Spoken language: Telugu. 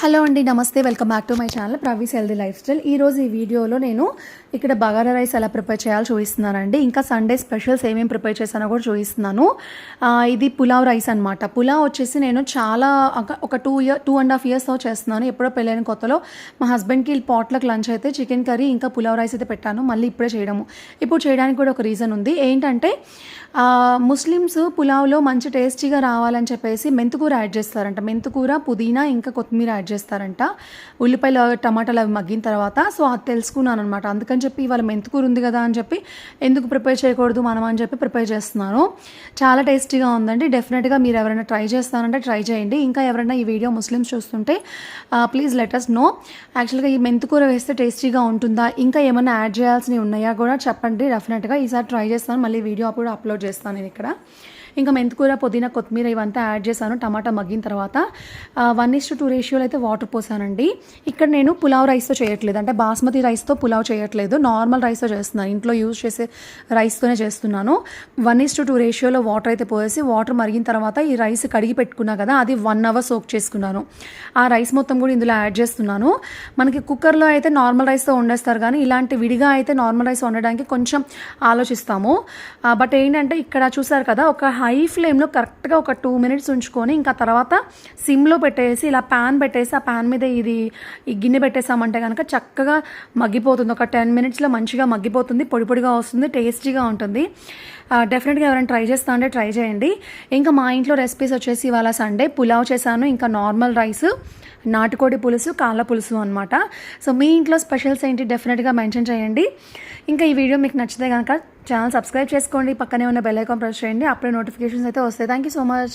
హలో అండి నమస్తే. Welcome back to my channel Pravees healthy lifestyle. ఈరోజు ఈ వీడియోలో నేను ఇక్కడ బగారా రైస్ ఎలా ప్రిపేర్ చేయాలో చూపిస్తున్నానండి. ఇంకా సండే స్పెషల్స్ ఏమేమి ప్రిపేర్ చేశానో కూడా చూపిస్తున్నాను. ఇది పులావ్ రైస్ అనమాట పులావ్ వచ్చేసి నేను చాలా ఒక- two year two and half ఇయర్స్తో చేస్తున్నాను. ఎప్పుడో పెళ్ళైన కొత్తలో మా హస్బెండ్కి పాట్లకు లంచ్ అయితే చికెన్ కర్రీ ఇంకా పులావ్ రైస్ అయితే పెట్టాను. మళ్ళీ ఇప్పుడే చేయడము. ఇప్పుడు చేయడానికి కూడా ఒక రీజన్ ఉంది. ఏంటంటే ముస్లిమ్స్ పులావ్లో మంచి టేస్టీగా రావాలని చెప్పేసి మెంతుకూర యాడ్ చేస్తారంట. మెంతుకూర పుదీనా ఇంకా కొత్తిమీర యాడ్ చేస్తారంట. ఉల్లిపాయలు టమాటాలు అవి మగ్గిన తర్వాత సో అది తెలుసుకున్నాను అనమాట అందుకని చెప్పి ఇవాళ మెంతుకూర ఉంది కదా అని చెప్పి ఎందుకు ప్రిపేర్ చేయకూడదు మనం అని చెప్పి ప్రిపేర్ చేస్తున్నాను చాలా టేస్టీగా ఉందండి. డెఫినెట్గా మీరు ఎవరైనా ట్రై చేస్తానంటే ట్రై చేయండి. ఇంకా ఎవరైనా ఈ వీడియో ముస్లిమ్స్ చూస్తుంటే ప్లీజ్ లెటర్స్ నో యాక్చువల్గా ఈ మెంతుకూర వేస్తే టేస్టీగా ఉంటుందా? ఇంకా ఏమైనా యాడ్ చేయాల్సినవి ఉన్నాయా కూడా చెప్పండి. డెఫినెట్గా ఈసారి ట్రై చేస్తాను. మళ్ళీ వీడియో అప్పుడు అప్లోడ్ చేస్తాను నేను ఇక్కడ. ఇంకా మెంతికూర పుదీనా కొత్తిమీర ఇవంతా యాడ్ చేశాను. టమాటా మగ్గిన తర్వాత వన్ ఇస్ టు టూ రేషియోలో అయితే వాటర్ పోసానండి. ఇక్కడ నేను పులావ్ రైస్తో చేయట్లేదు. అంటే బాస్మతి రైస్తో పులావ్ చేయట్లేదు. నార్మల్ రైస్తో చేస్తున్నాను. ఇంట్లో యూజ్ చేసే రైస్తోనే చేస్తున్నాను. వన్ ఇస్ టు టూ రేషియోలో వాటర్ అయితే పోసేసి వాటర్ మరిగిన తర్వాత ఈ రైస్ కడిగి పెట్టుకున్నా కదా అది వన్ అవర్ సోక్ చేసుకున్నాను. ఆ రైస్ మొత్తం కూడా ఇందులో యాడ్ చేస్తున్నాను. మనకి కుక్కర్లో అయితే నార్మల్ రైస్తో వండేస్తారు కానీ ఇలాంటి విడిగా అయితే నార్మల్ రైస్ వండడానికి కొంచెం ఆలోచిస్తాము. బట్ ఏంటంటే ఇక్కడ చూసారు కదా ఒక హై ఫ్లేమ్లో కరెక్ట్గా ఒక టూ మినిట్స్ ఉంచుకొని ఇంకా తర్వాత సిమ్లో పెట్టేసి ఇలా ప్యాన్ పెట్టేసి ఆ ప్యాన్ మీద ఇది ఈ గిన్నె పెట్టేసామంటే కనుక చక్కగా మగ్గిపోతుంది. ఒక టెన్ మినిట్స్లో మంచిగా మగ్గిపోతుంది పొడి పొడిగా వస్తుంది టేస్టీగా ఉంటుంది. డెఫినెట్గా ఎవరైనా ట్రై చేస్తా అంటే ట్రై చేయండి. ఇంకా మా ఇంట్లో రెసిపీస్ వచ్చేసి ఇవాళ సండే పులావ్ చేశాను ఇంకా నార్మల్ రైస్ నాటుకోడి పులుసు కాళ్ళ పులుసు అనమాట సో మీ ఇంట్లో స్పెషల్స్ ఏంటి డెఫినెట్గా మెన్షన్ చేయండి. ఇంకా ఈ వీడియో మీకు నచ్చితే కనుక ఛానల్ సబ్స్క్రైబ్ చేసుకోండి. పక్కనే ఉన్న బెల్ ఐకాన్ ప్రెస్ చేయండి. అప్పుడే నోటిఫికేషన్స్ అయితే వస్తాయి. Thank you so much